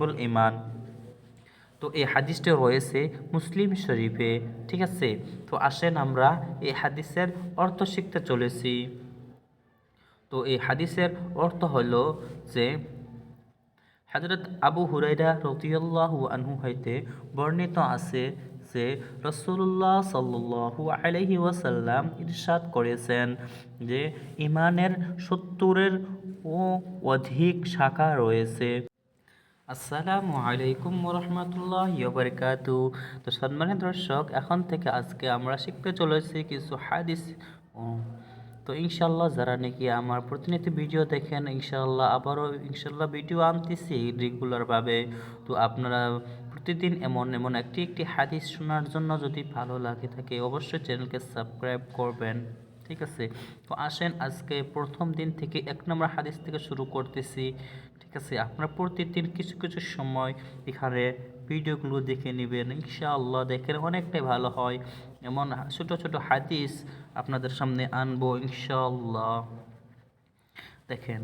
আদরবুল ইমান তো এই হাদিসটা রয়েছে মুসলিম শরীফে, ঠিক আছে? তো আসেন আমরা এই হাদিসের অর্থ শিখতে চলেছি। তো এই হাদিসের অর্থ হলো যে হজরত আবু হুরাইরা রতিউল্লাহু আনহু হইতে বর্ণিত আছে যে রসুল্লাহ সাল্লু আলহি ওয়াসাল্লাম ইরশাদ করেছেন যে ইমানের সত্তরের ও অধিক শাখা রয়েছে। আসসালামু আলাইকুম রহমতুল্লাহ বারকাতু তো সম্মানিত দর্শক, এখন থেকে আজকে আমরা শিখতে চলেছি কিছু হাদিস। তো ইনশাল্লাহ যারা নাকি আমার প্রতিনিধি ভিডিও দেখেন ইনশাল্লাহ আবারও ইনশাল্লাহ ভিডিও আনতেছি রেগুলারভাবে। তো আপনারা প্রতিদিন এমন এমন একটি একটি হাদিস শোনার জন্য যদি ভালো লাগে থাকে, অবশ্যই চ্যানেলকে সাবস্ক্রাইব করবেন। ঠিক আছে? তো আসেন আজকে প্রথম দিন থেকে এক নম্বর হাদিস থেকে শুরু করতেছি, ঠিক আছে? আপনারা প্রতিদিন কিছু কিছু সময় এখানে ভিডিওগুলো দেখে নেবেন। ইনশাআল্লাহ দেখেন অনেকটাই ভালো হয়। এমন ছোট ছোট হাদিস আপনাদের সামনে আনব ইনশাআল্লাহ। দেখেন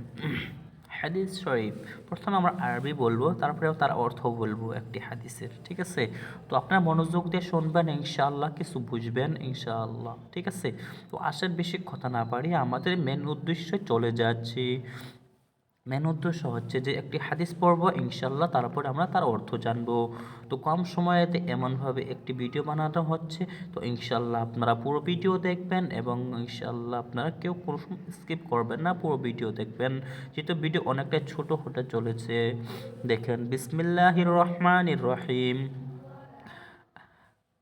হাদিস শরীফ। প্রথমে আমরা আরবি বলব, তারপরেও তার অর্থ বলব একটি হাদিসের, ঠিক আছে? তো আপনারা মনোযোগ দিয়ে শুনবেন, ইনশাআল্লাহ কিছু বুঝবেন, ইনশাআল্লাহ, ঠিক আছে? তো আসার বেশি কথা না পারি আমাদের মেন উদ্দেশ্যে চলে যাচ্ছি। মেন উদ্দেশ্য হচ্ছে যে একটি হাদিস পড়ব ইনশাল্লাহ তারপর আমরা তার অর্থ জানব। তো কম সময়েতে এমনভাবে একটি ভিডিও বানানো হচ্ছে, তো ইনশাল্লাহ আপনারা পুরো ভিডিও দেখবেন এবং ইনশাল্লাহ আপনারা কেউ কোনো স্কিপ করবেন না, পুরো ভিডিও দেখবেন। যেহেতু ভিডিও অনেকটাই ছোট হতে চলেছে, দেখেন, বিসমিল্লাহির রহমানির রহিম।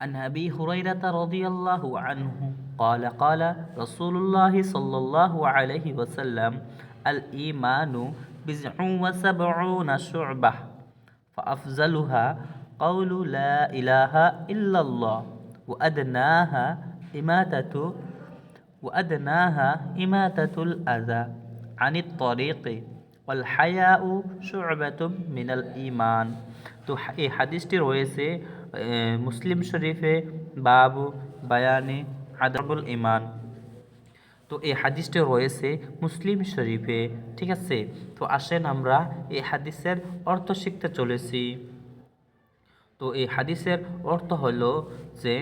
عن أبي هريرة رضي الله عنه قال قال رسول الله صلى الله عليه وسلم الإيمان بضع وسبعون شعبة فأفضلها قول لا إله إلا الله وأدناها إماتة وأدناها إماتة الأذى عن الطريق والحياء شعبة من الإيمان তো এই হাদিসটি রয়েছে মুসলিম শরীফে বাবু বায়ানে আদরবুল ইমান তো এই হাদিসটি রয়েছে মুসলিম শরীফে, ঠিক আছে? তো আসেন আমরা এই হাদিসের অর্থ শিখতে চলেছি। তো এই হাদিসের অর্থ হলো যে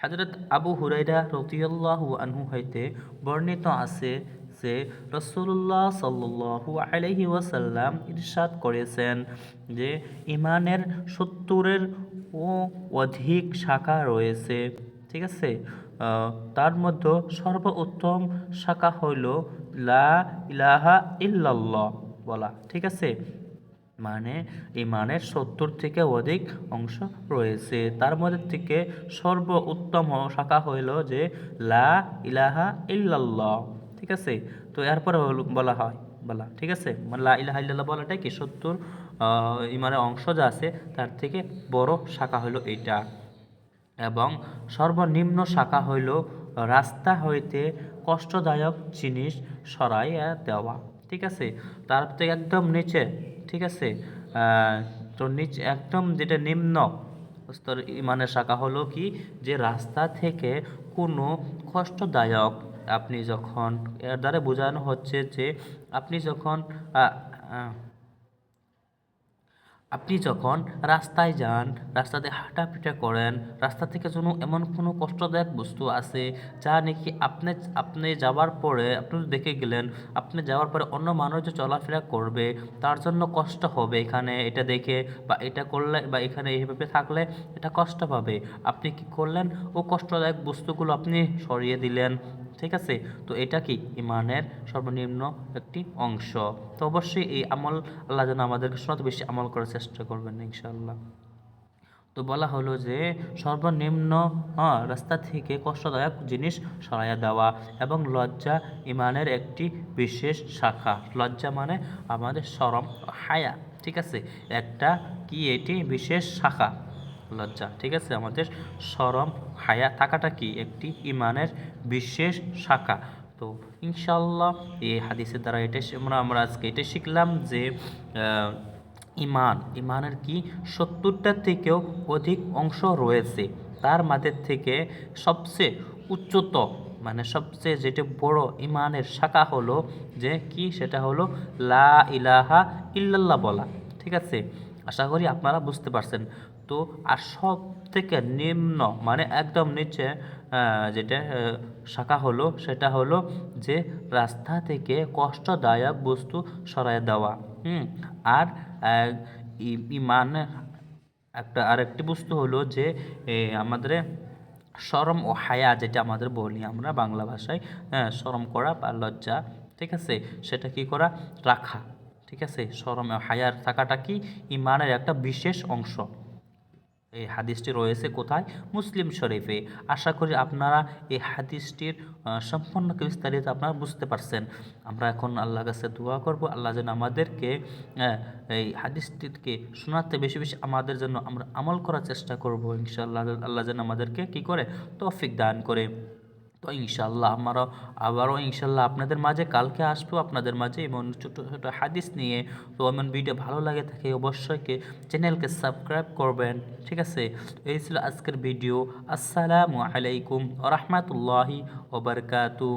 হজরত আবু হুরাইরা রতিউল্লাহু আনহু হইতে বর্ণিত আছে যে রসুল্লাহ সাল্লু আলহি ওয়াসাল্লাম ইরশাদ করেছেন যে ইমানের সত্তরের ও অধিক শাখা রয়েছে। ঠিক আছে? তার মধ্যে সর্বোত্তম শাখা হইল লা ইলাহা ইল্লাল্লাহ বলা। ঠিক আছে? মানে ইমানের সত্তর থেকে অধিক অংশ রয়েছে। তার মধ্যে থেকে সর্ব উত্তম শাখা হইল যে লা ইলাহা ইল্লাল্লাহ। ঠিক আছে? তো এরপরে বলা হয়, বলা, ঠিক আছে? মানে লা ইলাহা ইল্লাল্লাহ বলাটাই কি? সত্তর ইমানের অংশ যা আছে, তার থেকে বড় শাখা হইল এইটা। এবং সর্বনিম্ন শাখা হইল রাস্তা হইতে কষ্টদায়ক জিনিস সরাইয়া দেওয়া, ঠিক আছে? তার থেকে একদম নিচে, ঠিক আছে? তো নিচে, একদম যেটা নিম্ন স্তর ইমানের শাখা হলো কি? যে রাস্তা থেকে কোনো কষ্টদায়ক আপনি যখন, এর দ্বারা বোঝানো হচ্ছে যে আপনি যখন আপনি যখন রাস্তায় যান রাস্তাতে হাঁটাপিটা করেন, রাস্তা থেকে যেন এমন কোনো কষ্টদায়ক বস্তু আছে যা নাকি আপনি আপনি যাওয়ার পরে, আপনি দেখে গেলেন, আপনি যাওয়ার পরে অন্য মানুষ যে চলাফেরা করবে, তার জন্য কষ্ট হবে এখানে, এটা দেখে বা এটা করলে বা এখানে এইভাবে থাকলে এটা কষ্ট পাবে। আপনি কি করলেন? ও কষ্টদায়ক বস্তুগুলো আপনি সরিয়ে দিলেন। ঠিক আছে? তো এটা কি? ইমানের সর্বনিম্ন একটি অংশ। তো অবশ্যই এই আমল আল্লাহ যেন আমাদেরকে শত বেশি আমল করার চেষ্টা করবেন, ইনশাআল্লাহ। তো বলা হলো যে, সর্বনিম্ন রাস্তা থেকে কষ্টদায়ক জিনিস সরাইয়া দেওয়া এবং লজ্জা ইমানের একটি বিশেষ শাখা। লজ্জা মানে আমাদের সরম হায়া, ঠিক আছে? একটা কি এটি? বিশেষ শাখা। লজ্জা। ঠিক আছে, আমাদের সরম হায়া থাকাটা কি? একটি ইমানের বিশেষ শাখা। তো ইনশাল্লাহ এই হাদিসের দ্বারা এটা আমরা আমরা আজকে এটা শিখলাম যে ইমান ইমানের কি সত্তরটা থেকেও অধিক অংশ রয়েছে। তার মাঝে থেকে সবচেয়ে উচ্চত মানে সবচেয়ে যেটা বড় ইমানের শাখা হলো যে কি? সেটা হলো লা ইলাহা ইল্লাল্লাহ বলা। ঠিক আছে? আশা করি আপনারা বুঝতে পারছেন। তো আর সব থেকে নিম্ন মানে একদম নিচে যেটা শাখা হলো সেটা হলো যে রাস্তা থেকে কষ্টদায়ক বস্তু সরায় দেওয়া হুম? আর আহ, ই- ইমানের একটা আরেকটি বস্তু হলো যে আমাদের শরম ও হায়া যেটা আমাদের বলি আমরা বাংলা ভাষায় হ্যাঁ শরম করা বা লজ্জা ঠিক আছে? সেটা কি করা? রাখা। ঠিক আছে? শরম ও হায়ার থাকাটা কি? ইমানের একটা বিশেষ অংশ। এই হাদিসটি রয়েছে কোথায়? মুসলিম শরীফে। আশা করি আপনারা এই হাদিসটির সম্পূর্ণ বিস্তারিত আপনারা বুঝতে পারছেন। আমরা এখন আল্লাহর কাছে দোয়া করব। আল্লাহ যেন আমাদেরকে এই হাদিসটিকে শোনাতে বেশি বেশি আমাদের জন্য আমরা আমল করার চেষ্টা করব ইনশাআল্লাহ। আল্লাহ যেন আমাদেরকে কি করে? তৌফিক দান করে। তো ইনশাল্লাহ আমারও আবারও ইনশাল্লাহ আপনাদের মাঝে কালকে আসব, আপনাদের মাঝে এমন ছোটো ছোটো হাদিস নিয়ে। তো এমন ভিডিও ভালো লাগে থাকে অবশ্যই চ্যানেলকে সাবস্ক্রাইব করবেন, ঠিক আছে? এই ছিল আজকের ভিডিও, আসসালামু আলাইকুম রহমতুল্লাহি ওবরকাতু